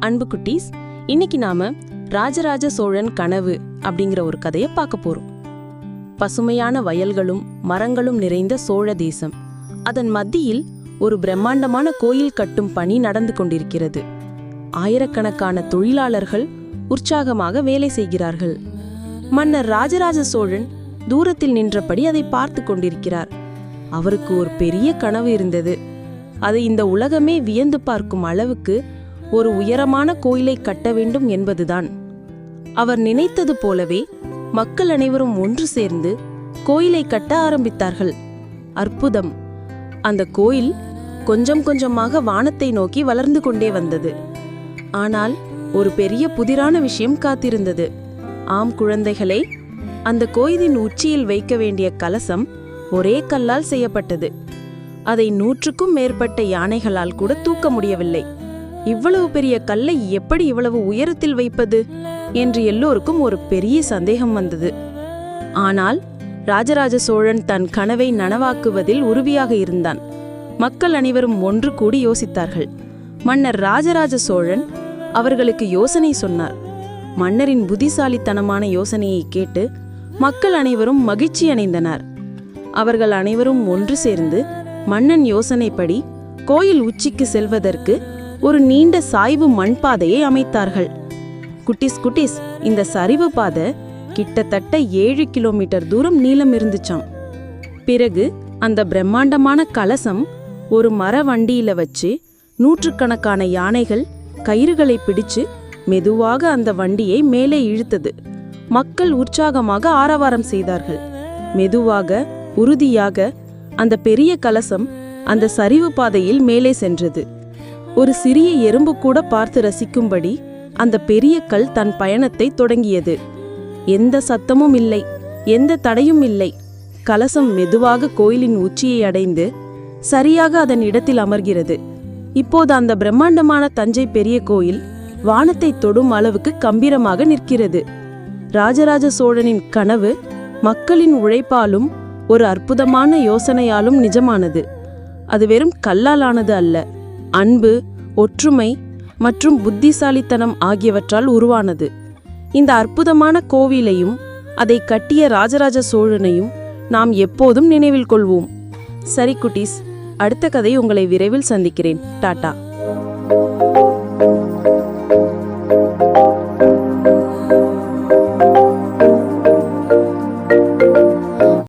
அன்பு குட்டீஸ் இன்னைக்கு நாம ராஜராஜ சோழன் கனவு அப்படிங்கிற ஒரு கதையை பார்க்க போறோம். பசுமையான வயல்களும் மரங்களும் நிறைந்த சோழ தேசம். அதன் மத்தியில் ஒரு பிரம்மாண்டமான கோயில் கட்டும் பணி நடந்து கொண்டிருக்கிறது. ஆயிரக்கணக்கான தொழிலாளர்கள் உற்சாகமாக வேலை செய்கிறார்கள். மன்னர் ராஜராஜ சோழன் தூரத்தில் நின்றபடி அதை பார்த்து கொண்டிருக்கிறார். அவருக்கு ஒரு பெரிய கனவு இருந்தது. அதை இந்த உலகமே வியந்து பார்க்கும் அளவுக்கு ஒரு உயரமான கோயிலை கட்ட வேண்டும் என்பதுதான். அவர் நினைத்தது போலவே மக்கள் அனைவரும் ஒன்று சேர்ந்து கோயிலை கட்ட ஆரம்பித்தார்கள். அற்புதம்! அந்த கோயில் கொஞ்சம் கொஞ்சமாக வானத்தை நோக்கி வளர்ந்து கொண்டே வந்தது. ஆனால் ஒரு பெரிய புதிரான விஷயம் காத்திருந்தது. ஆம் குழந்தைகளே அந்த கோயிலின் உச்சியில் வைக்க வேண்டிய கலசம் ஒரே கல்லால் செய்யப்பட்டது. அதை நூற்றுக்கும் மேற்பட்ட யானைகளால் கூட தூக்க முடியவில்லை. இவ்வளவு பெரிய கல்லை எப்படி இவ்வளவு உயரத்தில் வைப்பது என்று எல்லோருக்கும் ஒரு பெரிய சந்தேகம் வந்தது. ஆனால் ராஜராஜ சோழன் தன் கனவை நனவாக்குவதில் உறுதியாக இருந்தான். மக்கள் அனைவரும் ஒன்று கூடி யோசித்தார்கள். மன்னர் ராஜராஜ சோழன் அவர்களுக்கு யோசனை சொன்னார். மன்னரின் புத்திசாலித்தனமான யோசனையை கேட்டு மக்கள் அனைவரும் மகிழ்ச்சி அடைந்தனர். அவர்கள் அனைவரும் ஒன்று சேர்ந்து மன்னன் யோசனைப்படி கோயில் உச்சிக்கு செல்வதற்கு ஒரு நீண்ட சாய்வு மண் பாதையை அமைத்தார்கள். குட்டிஸ் குட்டிஸ் இந்த சரிவு பாதை கிட்டத்தட்ட ஏழு கிலோமீட்டர் தூரம் நீளம் இருந்துச்சாம். பிறகு அந்த பிரம்மாண்டமான கலசம் ஒரு மர வண்டியில வச்சு நூற்றுக்கணக்கான யானைகள் கயிறுகளை பிடிச்சு மெதுவாக அந்த வண்டியை மேலே இழுத்தது. மக்கள் உற்சாகமாக ஆரவாரம் செய்தார்கள். மெதுவாக உறுதியாக அந்த பெரிய கலசம் அந்த சரிவு பாதையில் மேலே சென்றது. ஒரு சிறிய எறும்பு கூட பார்த்து ரசிக்கும்படி அந்த பெரிய கல் தன் பயணத்தை தொடங்கியது. எந்த சத்தமும் இல்லை எந்த தடையும் இல்லை. கலசம் மெதுவாக கோயிலின் உச்சியை அடைந்து சரியாக அதன் இடத்தில் அமர்கிறது. இப்போது அந்த பிரம்மாண்டமான தஞ்சை பெரிய கோயில் வானத்தை தொடும் அளவுக்கு கம்பீரமாக நிற்கிறது. ராஜராஜ சோழனின் கனவு மக்களின் உழைப்பாலும் ஒரு அற்புதமான யோசனையாலும் நிஜமானது. அது வெறும் கல்லாலானது அல்ல. அன்பு ஒற்றுமை மற்றும் புத்திசாலித்தனம் ஆகியவற்றால் உருவானது. இந்த அற்புதமான கோவிலையும் அதை கட்டிய ராஜராஜ சோழனையும் நாம் எப்போதும் நினைவில் கொள்வோம். சரி குட்டீஸ் அடுத்த கதை உங்களை விரைவில் சந்திக்கிறேன். டாடா